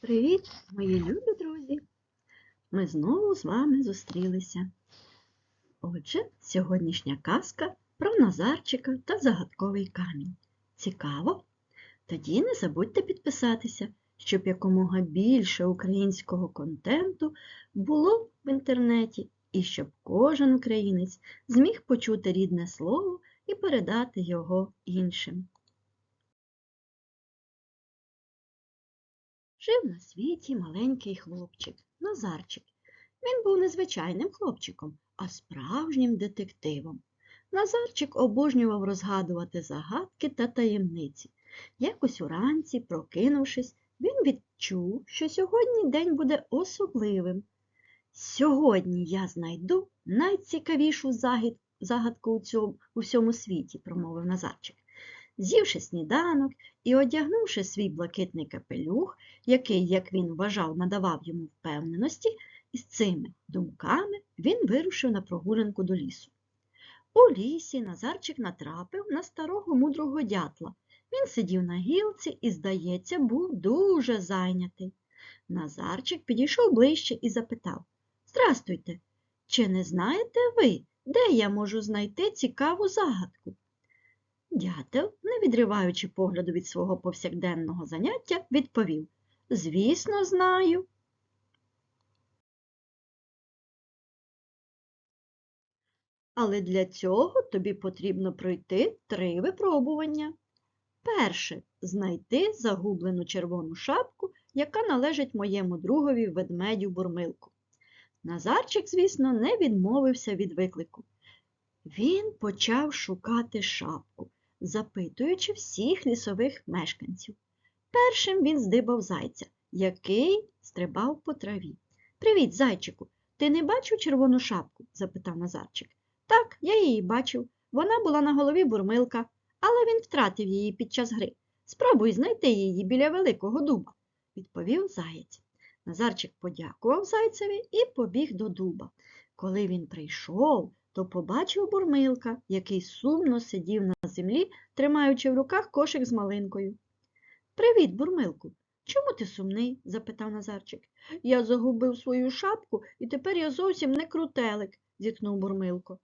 Привіт, мої любі друзі! Ми знову з вами зустрілися. Отже, сьогоднішня казка про Назарчика та загадковий камінь. Цікаво? Тоді не забудьте підписатися, щоб якомога більше українського контенту було в інтернеті і щоб кожен українець зміг почути рідне слово і передати його іншим. Жив на світі маленький хлопчик Назарчик. Він був не звичайним хлопчиком, а справжнім детективом. Назарчик обожнював розгадувати загадки та таємниці. Якось уранці, прокинувшись, він відчув, що сьогодні день буде особливим. Сьогодні я знайду найцікавішу загадку у, у всьому світі, промовив Назарчик. З'ївши сніданок і одягнувши свій блакитний капелюх, який, як він вважав, надавав йому впевненості, із цими думками він вирушив на прогулянку до лісу. У лісі Назарчик натрапив на старого мудрого дятла. Він сидів на гілці і, здається, був дуже зайнятий. Назарчик підійшов ближче і запитав Здрастуйте, чи не знаєте ви, де я можу знайти цікаву загадку? Дятел, не відриваючи погляду від свого повсякденного заняття, відповів Звісно, знаю. Але для цього тобі потрібно пройти три випробування. Перше знайти загублену червону шапку, яка належить моєму другові ведмедю бурмилку. Назарчик, звісно, не відмовився від виклику. Він почав шукати шапку, запитуючи всіх лісових мешканців. Першим він здибав зайця, який стрибав по траві. Привіт, зайчику. Ти не бачив червону шапку? запитав Назарчик. Так, я її бачив. Вона була на голові бурмилка, але він втратив її під час гри. Спробуй знайти її біля великого дуба, відповів заєць. Назарчик подякував зайцеві і побіг до дуба. Коли він прийшов, то побачив бурмилка, який сумно сидів на землі, тримаючи в руках кошик з малинкою. Привіт, бурмилку. Чому ти сумний? запитав Назарчик. Я загубив свою шапку, і тепер я зовсім не крутелик, зітхнув бурмилко.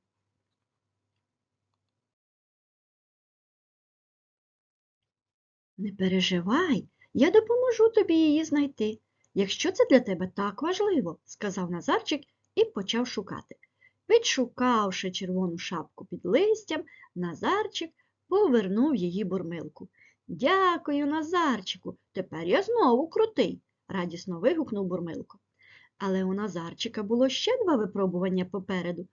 Не переживай, я допоможу тобі її знайти, якщо це для тебе так важливо, сказав Назарчик і почав шукати. Відшукавши червону шапку під листям, Назарчик повернув її бурмилку. Дякую, Назарчику, тепер я знову крутий, радісно вигукнув бурмилко. Але у Назарчика було ще два випробування попереду.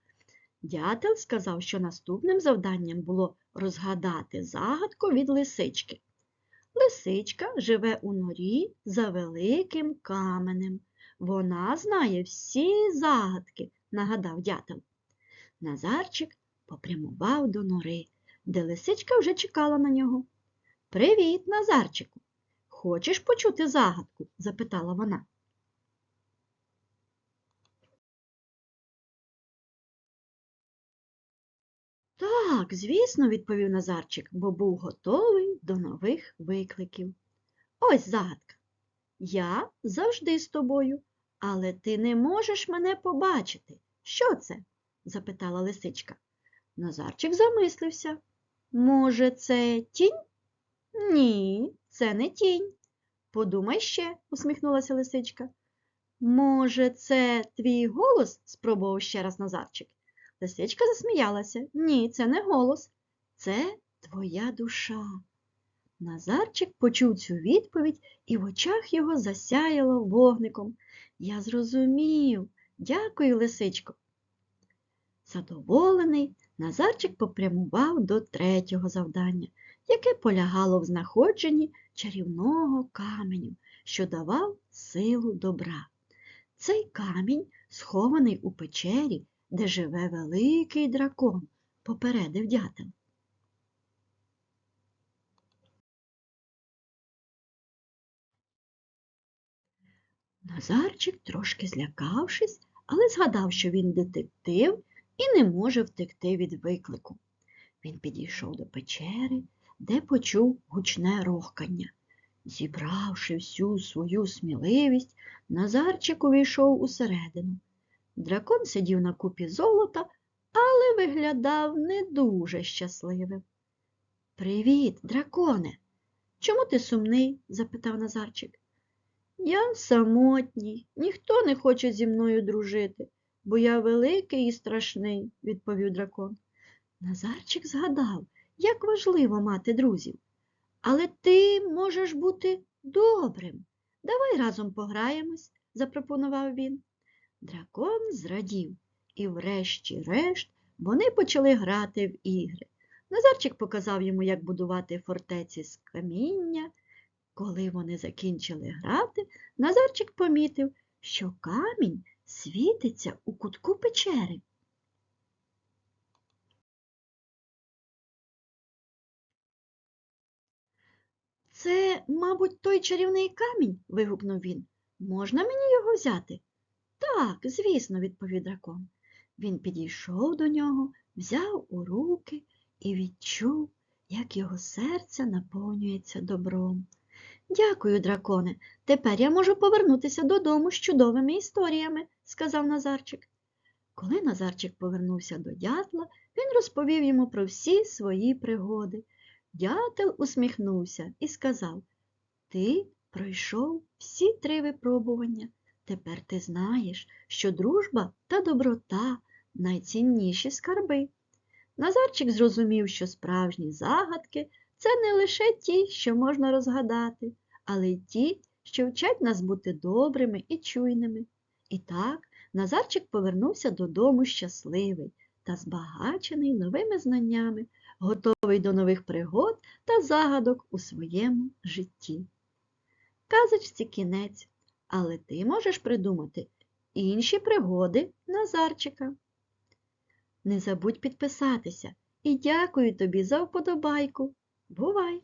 Дятел сказав, що наступним завданням було розгадати загадку від лисички. Лисичка живе у норі за великим каменем. Вона знає всі загадки, нагадав дятел. Назарчик попрямував до нори, де лисичка вже чекала на нього. Привіт, Назарчику. Хочеш почути загадку? запитала вона. Так, звісно, відповів Назарчик, бо був готовий до нових викликів. Ось загадка. Я завжди з тобою, але ти не можеш мене побачити. Що це? запитала лисичка. Назарчик замислився. Може, це тінь? Ні, це не тінь. Подумай ще, усміхнулася лисичка. Може, це твій голос? спробував ще раз Назарчик. Лисичка засміялася. Ні, це не голос, це твоя душа. Назарчик почув цю відповідь і в очах його засяяло вогником. Я зрозумів. Дякую, лисичко. Задоволений, Назарчик попрямував до третього завдання, яке полягало в знаходженні чарівного каменю, що давав силу добра. Цей камінь схований у печері, де живе великий дракон, попередив дятел. Назарчик, трошки злякавшись, але згадав, що він детектив і не може втекти від виклику. Він підійшов до печери, де почув гучне рохкання. Зібравши всю свою сміливість, Назарчик увійшов усередину. Дракон сидів на купі золота, але виглядав не дуже щасливим. Привіт, драконе. Чому ти сумний? запитав Назарчик. Я самотній, ніхто не хоче зі мною дружити, бо я великий і страшний, відповів дракон. Назарчик згадав, як важливо мати друзів. Але ти можеш бути добрим. Давай разом пограємось, запропонував він. Дракон зрадів, і врешті-решт вони почали грати в ігри. Назарчик показав йому, як будувати фортеці з каміння. Коли вони закінчили грати, Назарчик помітив, що камінь світиться у кутку печери. Це, мабуть, той чарівний камінь, вигукнув він. Можна мені його взяти? Так, звісно, відповів дракон. Він підійшов до нього, взяв у руки і відчув, як його серце наповнюється добром. Дякую, драконе. Тепер я можу повернутися додому з чудовими історіями, сказав Назарчик. Коли Назарчик повернувся до дятла, він розповів йому про всі свої пригоди. Дятел усміхнувся і сказав Ти пройшов всі три випробування. Тепер ти знаєш, що дружба та доброта найцінніші скарби. Назарчик зрозумів, що справжні загадки це не лише ті, що можна розгадати, але й ті, що вчать нас бути добрими і чуйними. І так Назарчик повернувся додому щасливий та збагачений новими знаннями, готовий до нових пригод та загадок у своєму житті. Казочці кінець, але ти можеш придумати інші пригоди Назарчика. Не забудь підписатися і дякую тобі за вподобайку. Бувай!